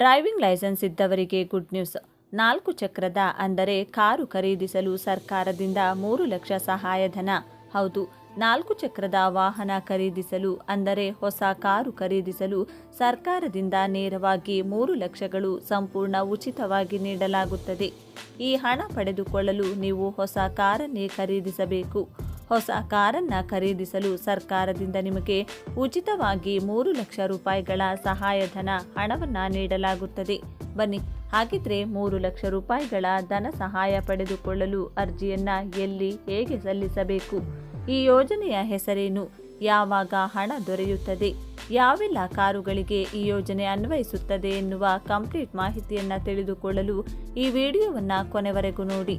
Driving licence ಇದ್ದವರಿಗೆ good news. ನಾಲ್ಕು ಚಕ್ರದ ಅಂದರೆ ಕಾರು ಖರೀದಿಸಲು ಸರ್ಕಾರದಿಂದ ಮೂರು ಲಕ್ಷ ಸಹಾಯಧನ ಹೌದು, ನಾಲ್ಕು ಚಕ್ರದ ವಾಹನ ಖರೀದಿಸಲು ಅಂದರೆ ಹೊಸ ಕಾರು ಖರೀದಿಸಲು ಸರ್ಕಾರದಿಂದ ನೇರವಾಗಿ ಮೂರು ಲಕ್ಷಗಳು ಸಂಪೂರ್ಣ ಉಚಿತವಾಗಿ ನೀಡಲಾಗುತ್ತದೆ. ಈ ಹಣ ಪಡೆದುಕೊಳ್ಳಲು ನೀವು ಹೊಸ ಕಾರನ್ನೇ ಖರೀದಿಸಬೇಕು. ಹೊಸ ಕಾರನ್ನು ಖರೀದಿಸಲು ಸರ್ಕಾರದಿಂದ ನಿಮಗೆ ಉಚಿತವಾಗಿ ಮೂರು ಲಕ್ಷ ರೂಪಾಯಿಗಳ ಸಹಾಯಧನ ಹಣವನ್ನು ನೀಡಲಾಗುತ್ತದೆ. ಬನ್ನಿ, ಹಾಗಿದ್ರೆ ಮೂರು ಲಕ್ಷ ರೂಪಾಯಿಗಳ ಧನ ಸಹಾಯ ಪಡೆದುಕೊಳ್ಳಲು ಅರ್ಜಿಯನ್ನ ಎಲ್ಲಿ ಹೇಗೆ ಸಲ್ಲಿಸಬೇಕು? ಈ ಯೋಜನೆಯ ಹೆಸರೇನು? ಯಾವಾಗ ಹಣ ದೊರೆಯುತ್ತದೆ? ಯಾವೆಲ್ಲ ಕಾರುಗಳಿಗೆ ಈ ಯೋಜನೆ ಅನ್ವಯಿಸುತ್ತದೆ ಎನ್ನುವ ಕಂಪ್ಲೀಟ್ ಮಾಹಿತಿಯನ್ನ ತಿಳಿದುಕೊಳ್ಳಲು ಈ ವಿಡಿಯೋವನ್ನ ಕೊನೆವರೆಗೂ ನೋಡಿ.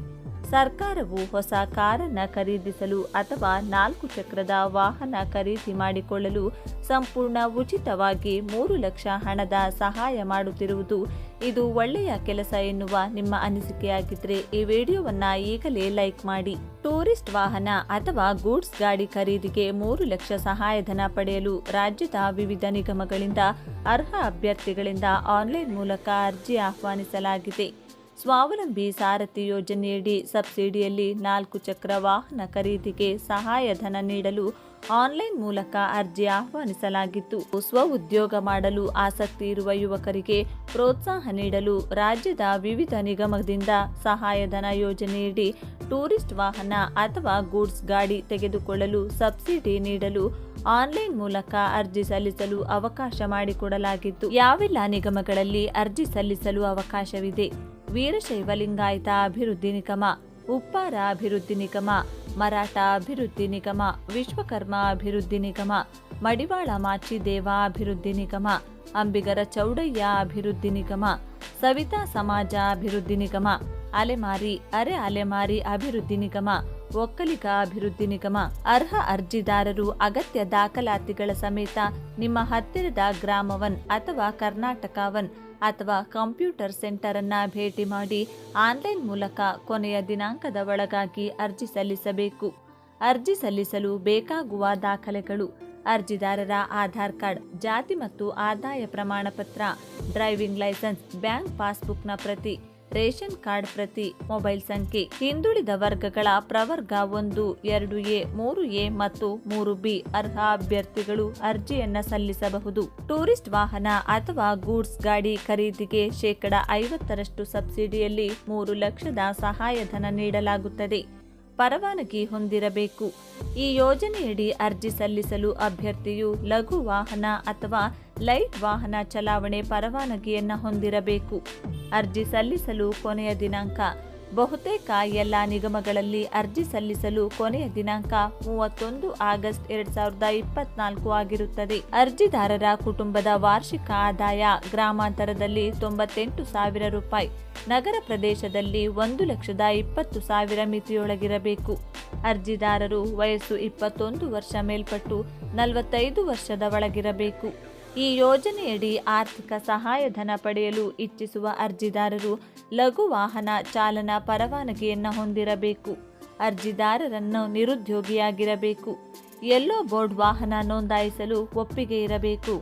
ಸರ್ಕಾರವು ಹೊಸ ಕಾರನ್ನು ಖರೀದಿಸಲು ಅಥವಾ ನಾಲ್ಕು ಚಕ್ರದ ವಾಹನ ಖರೀದಿ ಮಾಡಿಕೊಳ್ಳಲು ಸಂಪೂರ್ಣ ಉಚಿತವಾಗಿ ಮೂರು ಲಕ್ಷ ಹಣದ ಸಹಾಯ ಮಾಡುತ್ತಿರುವುದು ಇದು ಒಳ್ಳೆಯ ಕೆಲಸ ಎನ್ನುವ ನಿಮ್ಮ ಅನಿಸಿಕೆಯಾಗಿದ್ರೆ ಈ ವಿಡಿಯೋವನ್ನ ಈಗಲೇ ಲೈಕ್ ಮಾಡಿ. ಟೂರಿಸ್ಟ್ ವಾಹನ ಅಥವಾ ಗೂಡ್ಸ್ ಗಾಡಿ ಖರೀದಿಗೆ ಮೂರು ಲಕ್ಷ ಸಹಾಯಧನ ಪಡೆಯಲು ರಾಜ್ಯದ ವಿವಿಧ ನಿಗಮಗಳಿಂದ ಅರ್ಹ ಅಭ್ಯರ್ಥಿಗಳಿಂದ ಆನ್ಲೈನ್ ಮೂಲಕ ಅರ್ಜಿ ಆಹ್ವಾನಿಸಲಾಗಿದೆ. ಸ್ವಾವಲಂಬಿ ಸಾರಥಿ ಯೋಜನೆಯಡಿ ಸಬ್ಸಿಡಿಯಲ್ಲಿ ನಾಲ್ಕು ಚಕ್ರ ವಾಹನ ಖರೀದಿಗೆ ಸಹಾಯಧನ ನೀಡಲು ಆನ್ಲೈನ್ ಮೂಲಕ ಅರ್ಜಿ ಆಹ್ವಾನಿಸಲಾಗಿತ್ತು. ಸ್ವ ಉದ್ಯೋಗ ಮಾಡಲು ಆಸಕ್ತಿ ಇರುವ ಯುವಕರಿಗೆ ಪ್ರೋತ್ಸಾಹ ನೀಡಲು ರಾಜ್ಯದ ವಿವಿಧ ನಿಗಮದಿಂದ ಸಹಾಯಧನ ಯೋಜನೆಯಡಿ ಟೂರಿಸ್ಟ್ ವಾಹನ ಅಥವಾ ಗೂಡ್ಸ್ ಗಾಡಿ ತೆಗೆದುಕೊಳ್ಳಲು ಸಬ್ಸಿಡಿ ನೀಡಲು ಆನ್ಲೈನ್ ಮೂಲಕ ಅರ್ಜಿ ಸಲ್ಲಿಸಲು ಅವಕಾಶ ಮಾಡಿಕೊಡಲಾಗಿತ್ತು. ಯಾವೆಲ್ಲ ನಿಗಮಗಳಲ್ಲಿ ಅರ್ಜಿ ಸಲ್ಲಿಸಲು ಅವಕಾಶವಿದೆ? ವೀರಶೈವ ಲಿಂಗಾಯತ ಅಭಿವೃದ್ಧಿ ನಿಗಮ, ಉಪ್ಪಾರ ಅಭಿವೃದ್ಧಿ ನಿಗಮ, ಮರಾಠ ಅಭಿವೃದ್ಧಿ ನಿಗಮ, ವಿಶ್ವಕರ್ಮ ಅಭಿವೃದ್ಧಿ ನಿಗಮ, ಮಡಿವಾಳ ಮಾಚಿದೇವ ಅಭಿವೃದ್ಧಿ ನಿಗಮ, ಅಂಬಿಗರ ಚೌಡಯ್ಯ ಅಭಿವೃದ್ಧಿ ನಿಗಮ, ಸವಿತಾ ಸಮಾಜ ಅಭಿವೃದ್ಧಿ ನಿಗಮ, ಅಲೆಮಾರಿ, ಅರೆ ಅಲೆಮಾರಿ ಅಭಿವೃದ್ಧಿ ನಿಗಮ ಒಕ್ಕಲಿಗ ಅಭಿವೃದ್ಧಿ ನಿಗಮ ಅರ್ಹ ಅರ್ಜಿದಾರರು ಅಗತ್ಯ ದಾಖಲಾತಿಗಳ ಸಮೇತ ನಿಮ್ಮ ಹತ್ತಿರದ ಗ್ರಾಮವನ್ ಅಥವಾ ಕರ್ನಾಟಕವನ್ ಅಥವಾ ಕಂಪ್ಯೂಟರ್ ಸೆಂಟರ್ ಅನ್ನ ಭೇಟಿ ಮಾಡಿ ಆನ್ಲೈನ್ ಮೂಲಕ ಕೊನೆಯ ದಿನಾಂಕದ ಒಳಗಾಗಿ ಅರ್ಜಿ ಸಲ್ಲಿಸಬೇಕು. ಅರ್ಜಿ ಸಲ್ಲಿಸಲು ಬೇಕಾಗುವ ದಾಖಲೆಗಳು. ಅರ್ಜಿದಾರರ ಆಧಾರ್ ಕಾರ್ಡ್, ಜಾತಿ ಮತ್ತು ಆದಾಯ ಪ್ರಮಾಣ ಪತ್ರ ಡ್ರೈವಿಂಗ್ ಲೈಸೆನ್ಸ್, ಬ್ಯಾಂಕ್ ಪಾಸ್ಬುಕ್ನ ಪ್ರತಿ. ರೇಷನ್ ಕಾರ್ಡ್ ಪ್ರತಿ ಮೊಬೈಲ್ ಸಂಖ್ಯೆ. ಹಿಂದುಳಿದ ವರ್ಗಗಳ ಪ್ರವರ್ಗ ಒಂದು, ಎರಡು ಎ, ಮೂರು ಎ ಮತ್ತು ಮೂರು ಬಿ ಅರ್ಹ ಅಭ್ಯರ್ಥಿಗಳು ಅರ್ಜಿಯನ್ನ ಸಲ್ಲಿಸಬಹುದು. ಟೂರಿಸ್ಟ್ ವಾಹನ ಅಥವಾ ಗೂಡ್ಸ್ ಗಾಡಿ ಖರೀದಿಗೆ ಶೇಕಡ ಐವತ್ತರಷ್ಟು ಸಬ್ಸಿಡಿಯಲ್ಲಿ ಮೂರು ಲಕ್ಷದ ಸಹಾಯಧನ ನೀಡಲಾಗುತ್ತದೆ. ಪರವಾನಗಿ ಹೊಂದಿರಬೇಕು. ಈ ಯೋಜನೆಯಡಿ ಅರ್ಜಿ ಸಲ್ಲಿಸಲು ಅಭ್ಯರ್ಥಿಯು ಲಘು ವಾಹನ ಅಥವಾ ಲೈಟ್ ವಾಹನ ಚಲಾವಣೆ ಪರವಾನಗಿಯನ್ನು ಹೊಂದಿರಬೇಕು. ಅರ್ಜಿ ಸಲ್ಲಿಸಲು ಕೊನೆಯ ದಿನಾಂಕ ಬಹುತೇಕ ಎಲ್ಲ ನಿಗಮಗಳಲ್ಲಿ ಅರ್ಜಿ ಸಲ್ಲಿಸಲು ಕೊನೆಯ ದಿನಾಂಕ ಮೂವತ್ತೊಂದು ಆಗಸ್ಟ್ ಎರಡ್ ಸಾವಿರದ ಇಪ್ಪತ್ನಾಲ್ಕು ಆಗಿರುತ್ತದೆ. ಅರ್ಜಿದಾರರ ಕುಟುಂಬದ ವಾರ್ಷಿಕ ಆದಾಯ ಗ್ರಾಮಾಂತರದಲ್ಲಿ ತೊಂಬತ್ತೆಂಟು ಸಾವಿರ ರೂಪಾಯಿ, ನಗರ ಪ್ರದೇಶದಲ್ಲಿ ಒಂದು ಲಕ್ಷದ ಇಪ್ಪತ್ತು ಸಾವಿರ ಮಿತಿಯೊಳಗಿರಬೇಕು. ಅರ್ಜಿದಾರರು ವಯಸ್ಸು ಇಪ್ಪತ್ತೊಂದು ವರ್ಷ ಮೇಲ್ಪಟ್ಟು ನಲವತ್ತೈದು ವರ್ಷದ ಒಳಗಿರಬೇಕು. ಈ ಯೋಜನೆಯಡಿ ಆರ್ಥಿಕ ಸಹಾಯಧನ ಪಡೆಯಲು ಇಚ್ಛಿಸುವ ಅರ್ಜಿದಾರರು ಲಘು ವಾಹನ ಚಾಲನಾ ಪರವಾನಗಿಯನ್ನು ಹೊಂದಿರಬೇಕು. ಅರ್ಜಿದಾರರನ್ನು ನಿರುದ್ಯೋಗಿಯಾಗಿರಬೇಕು. ಎಲ್ಲೋ ಬೋರ್ಡ್ ವಾಹನ ನೋಂದಾಯಿಸಲು ಒಪ್ಪಿಗೆ ಇರಬೇಕು.